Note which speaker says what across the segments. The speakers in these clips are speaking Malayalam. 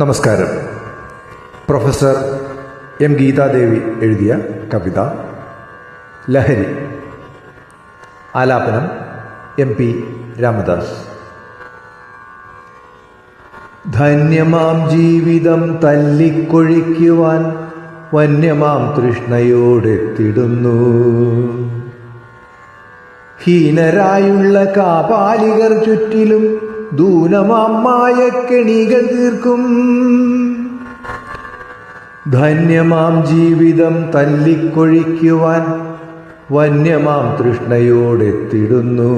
Speaker 1: നമസ്കാരം. പ്രൊഫസർ എം ഗീതാദേവി എഴുതിയ കവിത ലഹരി. ആലാപനം എം പി രാമദാസ്. ധന്യമാം ജീവിതം തല്ലിക്കൊഴിക്കുവാൻ വന്യമാം തൃഷ്ണയോടെത്തിടുന്നു. ഹീനരായുള്ള കാപാലികർ ചുറ്റിലും ദൂനമാമായ കെണികൾ തീർക്കും. ധന്യമാം ജീവിതം തല്ലിക്കൊഴിക്കുവാൻ വന്യമാം തൃഷ്ണയോടെത്തിടുന്നു.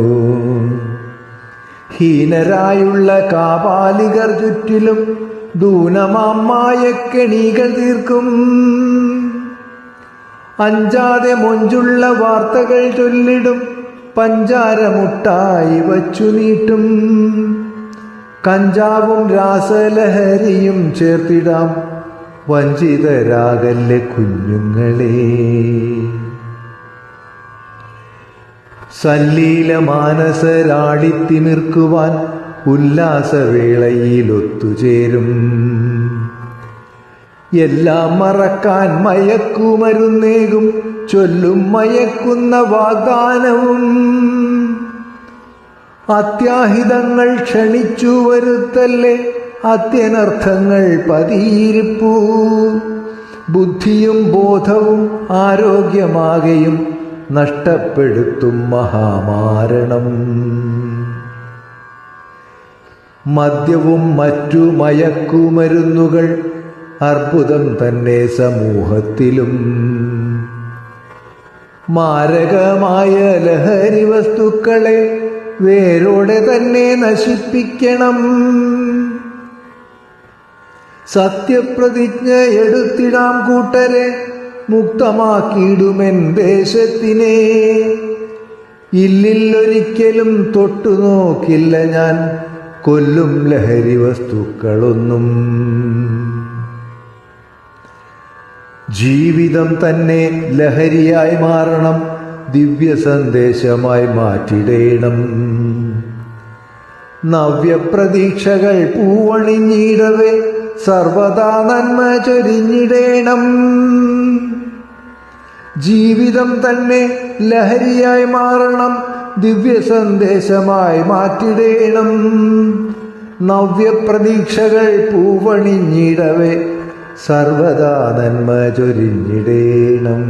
Speaker 1: ഹീനരായുള്ള കാപാലികർ ചുറ്റിലും ദൂനമാമായ കെണികൾ തീർക്കും. അഞ്ചാതെ മൊഞ്ചുള്ള വാർത്തകൾ ചൊല്ലിടും പഞ്ചാരമുട്ടായി വച്ചു നീട്ടും. കഞ്ചാവും രാസലഹരിയും ചേർത്തിടാം വഞ്ചിതരാകല്ലെ കുഞ്ഞുങ്ങളെ. സല്ലീല മാനസരാടിത്തിമിർക്കുവാൻ ഉല്ലാസവേളയിൽ ഒത്തുചേരും. എല്ലാം മറക്കാൻ മയക്കുമരുന്നേകും ചൊല്ലും മയക്കുന്ന വാഗ്ദാനവും. അത്യാഹിതങ്ങൾ ക്ഷണിച്ചു വരുത്തല്ലേ അത്യനർത്ഥങ്ങൾ പതിയിരിപ്പൂ. ബുദ്ധിയും ബോധവും ആരോഗ്യമാകെയും നഷ്ടപ്പെടുത്തും മഹാമാരണം. മദ്യവും മറ്റു മയക്കുമരുന്നുകൾ അർബുദം തന്നെ സമൂഹത്തിലും. മാരകമായ ലഹരി വസ്തുക്കളെ വേരോടെ തന്നെ നശിപ്പിക്കണം. സത്യപ്രതിജ്ഞ എടുത്തിടാം കൂട്ടരെ മുക്തമാക്കിയിടുമെൻ ദേശത്തിനെ. ഇല്ലില്ലൊരിക്കലും തൊട്ടു നോക്കില്ല ഞാൻ കൊല്ലും ലഹരി വസ്തുക്കളൊന്നും. ജീവിതം തന്നെ ലഹരിയായി മാറണം ദിവ്യ സന്ദേശമായി മാറ്റിടേണം. നവ്യപ്രതീക്ഷകൾ പൂവണിഞ്ഞിടവേ സർവദാ നന്മ ചൊരിഞ്ഞിടേണം. ജീവിതം തന്നെ ലഹരിയായി മാറണം ദിവ്യ സന്ദേശമായി മാറ്റിടേണം. നവ്യപ്രതീക്ഷകൾ പൂവണിഞ്ഞിടവേ സർവദാ നന്മ ചൊരിഞ്ഞിടേണം.